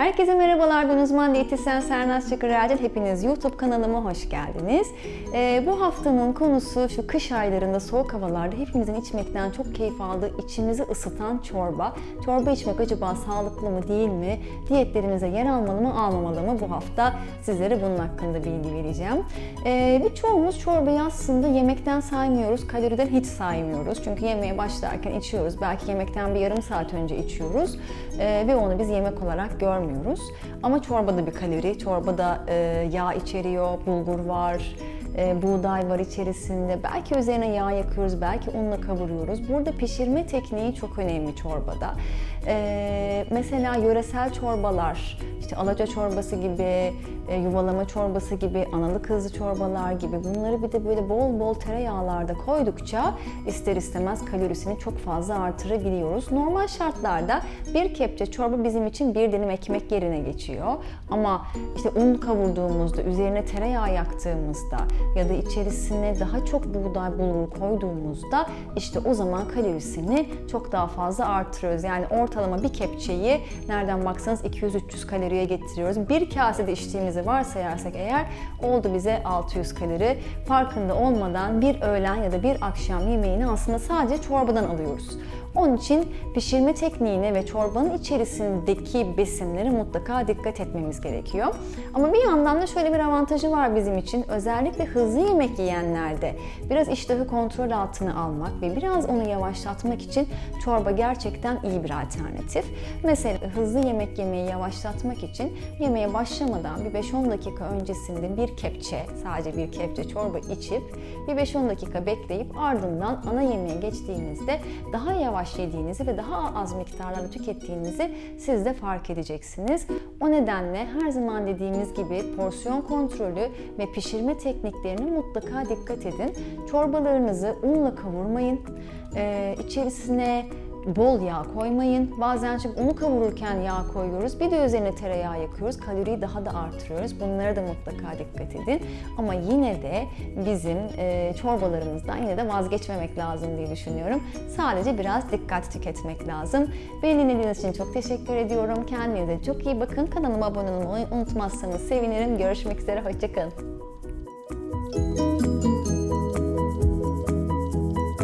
Herkese merhabalar, ben uzman diyetisyen Sernaz Çakırercil. Hepiniz YouTube kanalıma hoş geldiniz. Ee, bu haftanın konusu şu kış aylarında, soğuk havalarda hepimizin içmekten çok keyif aldığı, içimizi ısıtan çorba. Çorba içmek acaba sağlıklı mı değil mi? Diyetlerimize yer almalı mı, almamalı mı? Bu hafta sizlere bunun hakkında bilgi vereceğim. Ee, birçoğumuz çorbayı aslında yemekten saymıyoruz, kaloriden hiç saymıyoruz. Çünkü yemeğe başlarken içiyoruz. Belki yemekten bir yarım saat önce içiyoruz. Ee, ve onu biz yemek olarak görmüyoruz. Ama çorbada bir kalori, çorbada e, yağ içeriyor, bulgur var, e, buğday var içerisinde. Belki üzerine yağ yakıyoruz, belki unla kavuruyoruz. Burada pişirme tekniği çok önemli çorbada. E, mesela yöresel çorbalar, işte alaca çorbası gibi, e, yuvalama çorbası gibi, analı kızlı çorbalar gibi bunları bir de böyle bol bol tereyağlarda koydukça ister istemez kalorisini çok fazla artırabiliyoruz. Normal şartlarda bir kepçe çorba bizim için bir dilim ekmek yerine geçiyor. Ama işte un kavurduğumuzda, üzerine tereyağı yaktığımızda ya da içerisine daha çok buğday bulgur koyduğumuzda işte o zaman kalorisini çok daha fazla artırıyoruz. Yani ortalama bir kepçeyi nereden baksanız 200-300 kaloriye getiriyoruz. Bir kasede içtiğimizi varsayarsak eğer oldu bize 600 kalori. Farkında olmadan bir öğlen ya da bir akşam yemeğini aslında sadece çorbadan alıyoruz. Onun için pişirme tekniğine ve çorbanın içerisindeki besinlere mutlaka dikkat etmemiz gerekiyor. Ama bir yandan da şöyle bir avantajı var bizim için. Özellikle hızlı yemek yiyenlerde biraz iştahı kontrol altına almak ve biraz onu yavaşlatmak için çorba gerçekten iyi bir alternatif. Mesela hızlı yemek yemeyi yavaşlatmak için yemeğe başlamadan bir 5-10 dakika öncesinde bir kepçe, sadece bir kepçe çorba içip bir 5-10 dakika bekleyip ardından ana yemeğe geçtiğinizde daha yavaş yediğinizi ve daha az miktarlarda tükettiğinizi siz de fark edeceksiniz. O nedenle her zaman dediğimiz gibi porsiyon kontrolü ve pişirme tekniklerine mutlaka dikkat edin. Çorbalarınızı unla kavurmayın. Ee, içerisine bol yağ koymayın. Bazen çünkü unu kavururken yağ koyuyoruz. Bir de üzerine tereyağı yakıyoruz. Kaloriyi daha da artırıyoruz. Bunlara da mutlaka dikkat edin. Ama yine de bizim e, çorbalarımızdan yine de vazgeçmemek lazım diye düşünüyorum. Sadece biraz dikkat tüketmek lazım. Beni dinlediğiniz için çok teşekkür ediyorum. Kendinize çok iyi bakın. Kanalıma abone olmayı unutmazsanız sevinirim. Görüşmek üzere. Hoşçakalın.